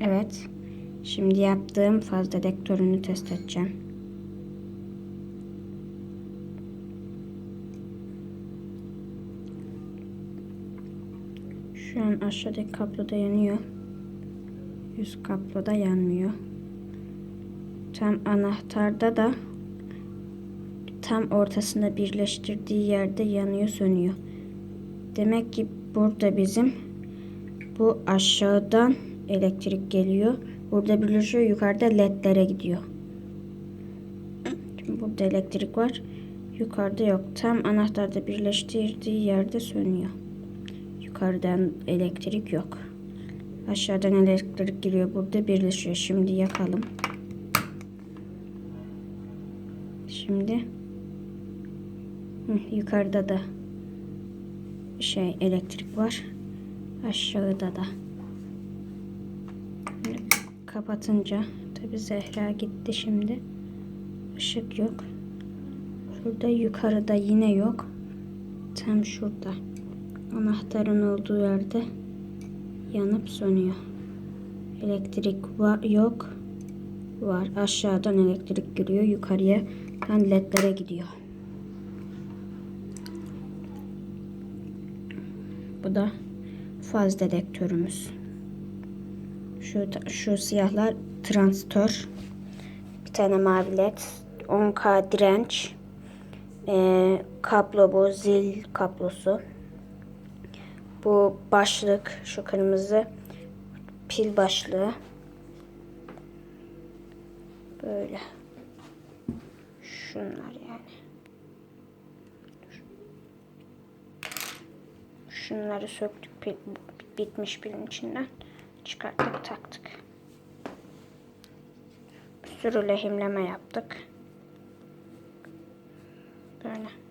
Evet. Şimdi yaptığım faz dedektörünü test edeceğim. Şu an aşağıdaki kabloda yanıyor. Üst kabloda yanmıyor. Tam anahtarda da tam ortasında birleştirdiği yerde yanıyor sönüyor. Demek ki burada bizim bu aşağıdan elektrik geliyor. Burada birleşiyor yukarıda ledlere gidiyor. Şimdi burada elektrik var. Yukarıda yok. Tam anahtarda birleştirdiği yerde sönüyor. Yukarıdan elektrik yok. Aşağıdan elektrik giriyor. Burada birleşiyor. Şimdi yakalım. Şimdi Hı, yukarıda da şey elektrik var. Aşağıda da. Kapatınca tabi Zehra gitti şimdi. Işık yok. Şurada yukarıda yine yok. Tam şurada. Anahtarın olduğu yerde yanıp sönüyor. Elektrik var yok. Var. Aşağıdan elektrik giriyor. Yukarıya ledlere gidiyor. Bu da faz dedektörümüz. Şu, şu siyahlar transistör. Bir tane mavi led. 10K direnç. Ee, kablo bu. Zil kablosu. Bu başlık. Şu kırmızı. Pil başlığı. Böyle. Şunlar yani. Şunları söktük pil, bitmiş pilin içinden. Çıkarttık taktık. Bir sürü lehimleme yaptık. Böyle.